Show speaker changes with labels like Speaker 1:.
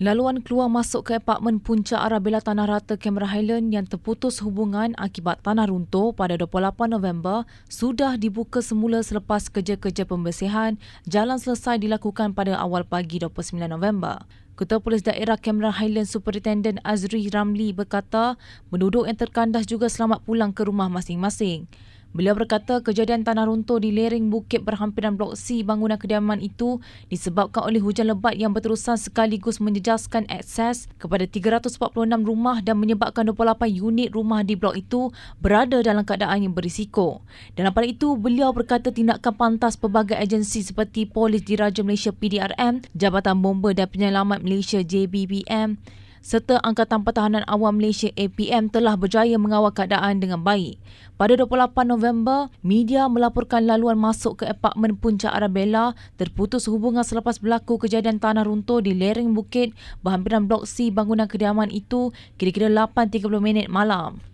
Speaker 1: Laluan keluar masuk ke apartmen Puncak Arabella Tanah Rata Cameron Highland yang terputus hubungan akibat tanah runtuh pada 28 November sudah dibuka semula selepas kerja-kerja pembersihan jalan selesai dilakukan pada awal pagi 29 November. Ketua Polis Daerah Cameron Highland Superintendent Azri Ramli berkata penduduk yang terkandas juga selamat pulang ke rumah masing-masing. Beliau berkata kejadian tanah runtuh di lereng bukit berhampiran blok C bangunan kediaman itu disebabkan oleh hujan lebat yang berterusan sekaligus menjejaskan akses kepada 346 rumah dan menyebabkan 28 unit rumah di blok itu berada dalam keadaan yang berisiko. Dalam pada itu, beliau berkata tindakan pantas pelbagai agensi seperti Polis Diraja Malaysia PDRM, Jabatan Bomba dan Penyelamat Malaysia JBBM serta Angkatan Pertahanan Awam Malaysia APM telah berjaya mengawal keadaan dengan baik. Pada 28 November, media melaporkan laluan masuk ke apartmen Puncak Arabella terputus hubungan selepas berlaku kejadian tanah runtuh di lereng bukit berhampiran blok C bangunan kediaman itu kira-kira 8.30 minit malam.